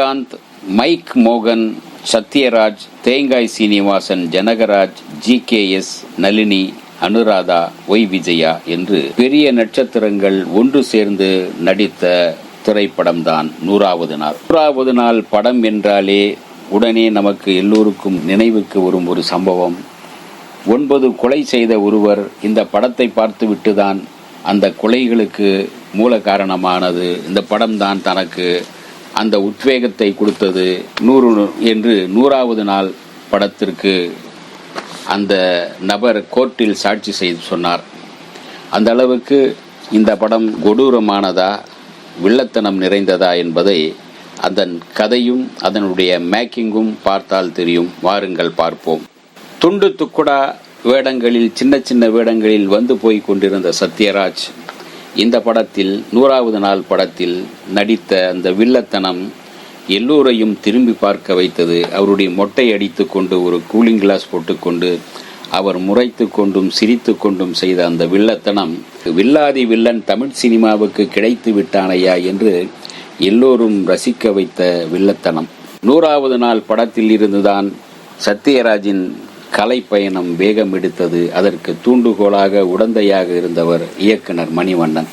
Vijayakanth mic மோகன் Sathyaraj Thengai Srinivasan Janagaraj G K S Nalini Anuradha Y Vijaya என்று பெரிய நட்சத்திரங்கள் ஒன்று சேர்ந்து நடித்த திரைப்படம்தான் நூறாவது நாள். நூறாவது நாள் படம் என்றாலே உடனே நமக்கு எல்லோருக்கும் நினைவுக்கு வரும் ஒரு சம்பவம். ஒன்பது கொலை செய்த ஒருவர் இந்த படத்தை பார்த்துவிட்டுதான் அந்த கொலைகளுக்கு மூல காரணமானது. இந்த படம்தான் தனக்கு அந்த உத்வேகத்தை கொடுத்தது நூறு என்று நூறாவது நாள் படத்திற்கு அந்த நபர் கோர்ட்டில் சாட்சி செய்து சொன்னார். அந்த அளவுக்கு இந்த படம் கொடூரமானதா வில்லத்தனம் நிறைந்ததா என்பதை அதன் கதையும் அதனுடைய மேக்கிங்கும் பார்த்தால் தெரியும். வாருங்கள் பார்ப்போம். துண்டு துக்குடா வேடங்களில் சின்ன சின்ன வேடங்களில் வந்து போய் கொண்டிருந்த சத்யராஜ் இந்த படத்தில் நூறாவது நாள் படத்தில் நடித்த அந்த வில்லத்தனம் எல்லோரையும் திரும்பி பார்க்க வைத்தது. அவருடைய மொட்டை அடித்து கொண்டு ஒரு கூலிங் கிளாஸ் போட்டுக்கொண்டு அவர் முறைத்து கொண்டும் சிரித்து கொண்டும் செய்த அந்த வில்லத்தனம் வில்லாதி வில்லன் தமிழ் சினிமாவுக்கு கிடைத்து விட்டானையா என்று எல்லோரும் ரசிக்க வைத்த வில்லத்தனம். நூறாவது நாள் படத்தில் இருந்துதான் சத்யராஜின் கலை பயணம் வேகம் எடுத்தது அதற்கு தூண்டுகோலாக உடந்தையாக இருந்தவர் இயக்குனர் மணிவண்ணன்.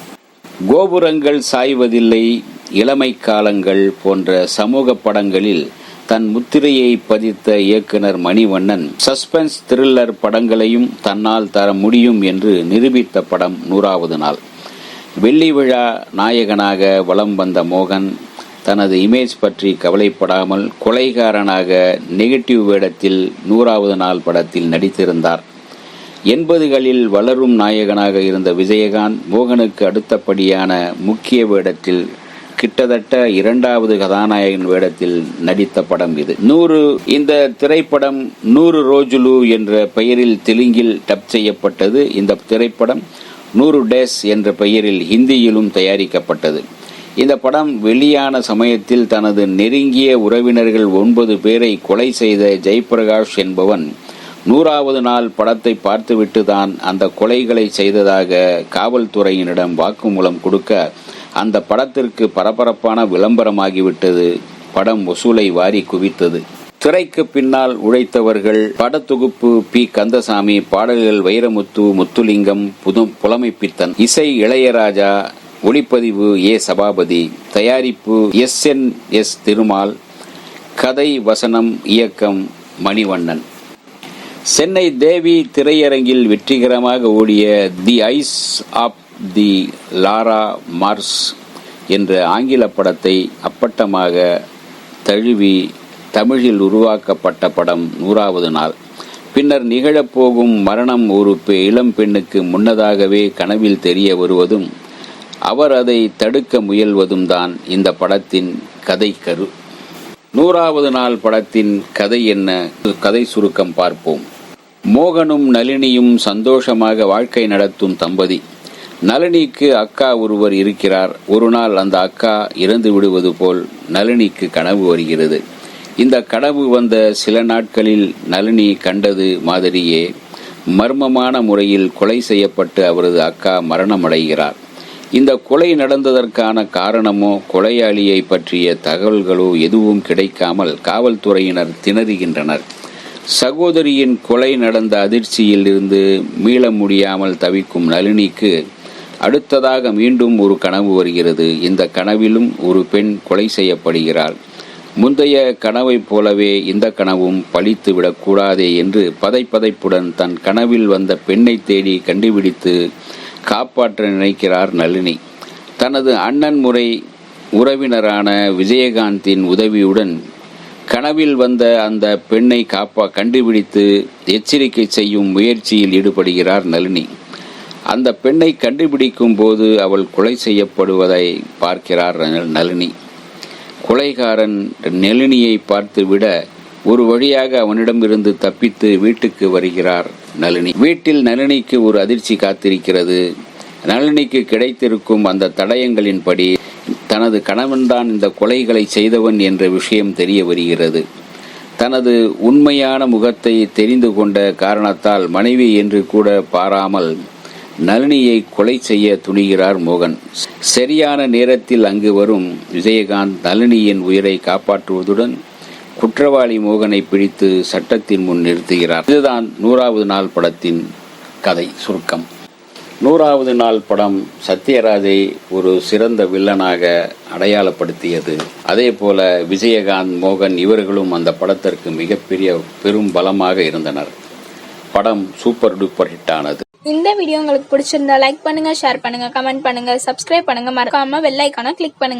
கோபுரங்கள் சாய்வதில்லை இளமை காலங்கள் போன்ற சமூக படங்களில் தன் முத்திரையை பதித்த இயக்குனர் மணிவண்ணன் சஸ்பென்ஸ் த்ரில்லர் படங்களையும் தன்னால் தர முடியும் என்று நிரூபித்த படம் நூறாவது நாள். வெள்ளி விழா நாயகனாக வலம் வந்த மோகன் தனது இமேஜ் பற்றி கவலைப்படாமல் கொலைகாரனாக நெகட்டிவ் வேடத்தில் நூறாவது நாள் படத்தில் நடித்திருந்தார். எண்பதுகளில் வளரும் நாயகனாக இருந்த விஜயகாந்த் மோகனுக்கு அடுத்தபடியான முக்கிய வேடத்தில் கிட்டத்தட்ட இரண்டாவது கதாநாயகன் வேடத்தில் நடித்த படம் இது. நூறு இந்த திரைப்படம் நூறு ரோஜுலு என்ற பெயரில் தெலுங்கில் டப் செய்யப்பட்டது. இந்த திரைப்படம் நூறு டேஸ் என்ற பெயரில் ஹிந்தியிலும் தயாரிக்கப்பட்டது. இந்த படம் வெளியான சமயத்தில் தனது நெருங்கிய உறவினர்கள் ஒன்பது பேரை கொலை செய்த ஜெயபிரகாஷ் என்பவன் நூறாவது நாள் படத்தை பார்த்துவிட்டு தான் அந்த கொலைகளை செய்ததாக காவல்துறையினரிடம் வாக்குமூலம் கொடுக்க அந்த படத்திற்கு பரபரப்பான விளம்பரமாகிவிட்டது. படம் வசூலை வாரி குவித்தது. திரைக்கு பின்னால் உழைத்தவர்கள் படத்தொகுப்பு பி. கந்தசாமி பாடல்கள் வைரமுத்து முத்துலிங்கம் புது புலமைப்பித்தன் இசை இளையராஜா ஒளிப்பதிவு ஏ சபாபதி தயாரிப்பு எஸ் என் எஸ் திருமால் கதை வசனம் இயக்கம் மணிவண்ணன். சென்னை தேவி திரையரங்கில் வெற்றிகரமாக ஓடிய the eyes of the Laura Mars என்ற ஆங்கில படத்தை அப்பட்டமாக தழுவி தமிழில் உருவாக்கப்பட்ட படம் நூறாவது நாள். பின்னர் நிகழப்போகும் மரணம் ஒரு இளம் பெண்ணுக்கு முன்னதாகவே கனவில் தெரிய வருவதும் அவர் அதை தடுக்க முயல்வதும் தான் இந்த படத்தின் கதை கரு. நூறாவது நாள் படத்தின் கதை என்ன? கதை சுருக்கம் பார்ப்போம். மோகனும் நளினியும் சந்தோஷமாக வாழ்க்கை நடத்தும் தம்பதி. நளினிக்கு அக்கா ஒருவர் இருக்கிறார். ஒரு நாள் அந்த அக்கா இறந்து விடுவது போல் நளினிக்கு கனவு வருகிறது. இந்த கனவு வந்த சில நாட்களில் நளினி கண்டது மாதிரியே மர்மமான முறையில் கொலை செய்யப்பட்டு அவரது அக்கா மரணமடைகிறார். இந்த கொலை நடந்ததற்கான காரணமோ கொலையாளியை பற்றிய தகவல்களோ எதுவும் கிடைக்காமல் காவல்துறையினர் திணறுகின்றனர். சகோதரியின் கொலை நடந்த அதிர்ச்சியில் இருந்து மீள முடியாமல் தவிக்கும் நளினிக்கு அடுத்ததாக மீண்டும் ஒரு கனவு வருகிறது. இந்த கனவிலும் ஒரு பெண் கொலை செய்யப்படுகிறாள். முந்தைய கனவைப் போலவே இந்த கனவும் பழித்து விடக்கூடாதே என்று பதைப்பதைப்புடன் தன் கனவில் வந்த பெண்ணை தேடி கண்டுபிடித்து காப்பாற்ற நினைக்கிறார் நளினி. தனது அண்ணன் முறை உறவினரான விஜயகாந்தின் உதவியுடன் கனவில் வந்த அந்த பெண்ணை காப்பா கண்டுபிடித்து எச்சரிக்கை செய்யும் முயற்சியில் ஈடுபடுகிறார் நளினி. அந்த பெண்ணை கண்டுபிடிக்கும் போது அவள் கொலை செய்யப்படுவதை பார்க்கிறார் நளினி. கொலைகாரன் நளினியை பார்த்துவிட ஒரு வழியாக அவனிடமிருந்து தப்பித்து வீட்டுக்கு வருகிறார் நளினி. வீட்டில் நளினிக்கு ஒரு அதிர்ச்சி காத்திருக்கிறது. நளினிக்கு கிடைத்திருக்கும் அந்த தடயங்களின்படி தனது கணவன்தான் இந்த கொலைகளை செய்தவன் என்ற விஷயம் தெரிய வருகிறது. தனது உண்மையான முகத்தை தெரிந்து கொண்ட காரணத்தால் மனைவி என்று கூட பாராமல் நளினியை கொலை செய்ய துணிகிறார் மோகன். சரியான நேரத்தில் அங்கு வரும் விஜயகாந்த் நளினியின் உயிரை காப்பாற்றுவதுடன் குற்றவாளி மோகனை பிடித்து சட்டத்தின் முன் நிறுத்துகிறார். இதுதான் நூறாவது நாள் படத்தின் கதை சுருக்கம். நூறாவது நாள் படம் சத்யராஜை ஒரு சிறந்த வில்லனாக அடையாளப்படுத்தியது. அதே போல விஜயகாந்த் மோகன் இவர்களும் அந்த படத்திற்கு மிகப்பெரிய பெரும் பலமாக இருந்தனர். படம் சூப்பர் டூப்பர் ஹிட் ஆனது இந்த வீடியோ உங்களுக்கு பிடிச்சிருந்தா லைக் பண்ணுங்க ஷேர் பண்ணுங்க கமெண்ட் பண்ணுங்க சப்ஸ்கிரைப் பண்ணுங்க. மறக்காம வெள்ளைக்கான கிளிக் பண்ணுங்க.